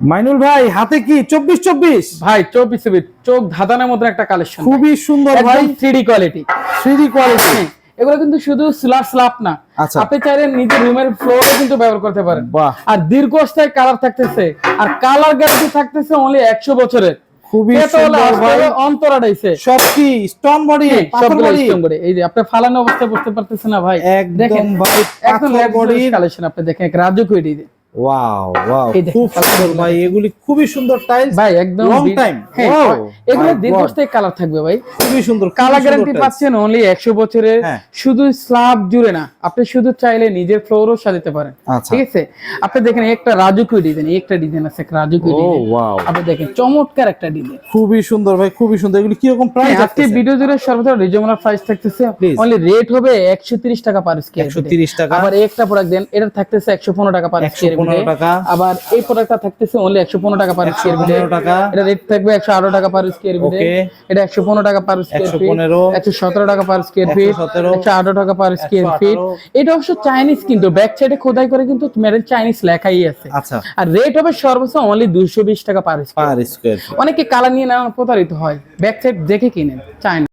মাইনুল ভাই হাতে কি? চব্বিশ চব্বিশ? ভাই চব্বিশ ফিট চোখ ধাঁধানোর মতো একটা কালেকশন খুবই সুন্দর ভাই। থ্রি কোয়ালিটি থ্রি কোয়ালিটি এগুলো কিন্তু শুধু স্ল্যাব স্ল্যাব না। আচ্ছা। আপনি চাইলে নিজের রুমের ফ্লোরে কিন্তু ব্যবহার করতে পারেন। আর দীর্ঘস্থায়ী কালার থাকতেছে। আর কালার গ্যারান্টি থাকতেছে অনলি একশো বছরের। খুবই সুন্দর ভাই। হবে অন্তরাটাইছে সব কি স্টোন বডি পাথর বডি এই যে আপনি ফালানো অবস্থায় বুঝতে পারতেছেন না ভাই। দেখেন ভাই একদম পাথর কালেকশন আপনি দেখেন রাজু কুইটি ওয়াও ওয়াও খুব সুন্দর ভাই এগুলি খুবই সুন্দর টাইলস ভাই একদম বি- time. হ্যাঁ এগুলো দীর্ঘস্থায়ী কালার থাকবে ভাই খুবই সুন্দর কালার গ্যারান্টি পাচ্ছেন অনলি একশো বছরের হ্যাঁ। শুধু স্ল্যাব জুড়ে না আপনি শুধু চাইলে নিজের ফ্লোরও সাজাতে পারেন আচ্ছা। ঠিক আছে আপনি দেখেন একটা রাজুকুই ডিজাইন একটা ডিজাইন আছে রাজুকুই ডিজাইন ওয়াও আপনি দেখেন চমৎকার একটা ডিজাইন খুবই সুন্দর ভাই খুবই সুন্দর এগুলি কীরকম প্রাইস হ্যাঁ, আজকে ভিডিও জুড়ে সর্বদা রিজনেবল প্রাইস থাকতেছে. অনলি রেট হবে 130 টাকা পার স্কয়ার 130 টাকা। আবার একটা প্রোডাক্ট দেন এটা থাকতেছে 115 টাকা পার স্কয়ার 115 টাকা। আবার এই প্রোডাক্টটা থাকতেছে অনলি 115 টাকা পার স্কয়ার 115 টাকা। এটা রেট থাকবে 118 টাকা পার স্কয়ার ফিট. এটা 115 টাকা পার স্কয়ার ফিট 115 117 টাকা পার স্কয়ার ফিট 117 118 টাকা পার স্কয়ার ফিট এটা অবশ্য চাইনিজ কিন্তু ব্যাক সাইডে খোদাই করে কিন্তু মেড চাইনিজ লেখাই আছে। আচ্ছা। আর রেট হবে সর্বোচ্চ অনলি 220 টাকা পার স্কয়ার অনেকে কালার নিয়ে না প্রতারিত হয়। ব্যাক সাইড দেখে কিনেন চায় না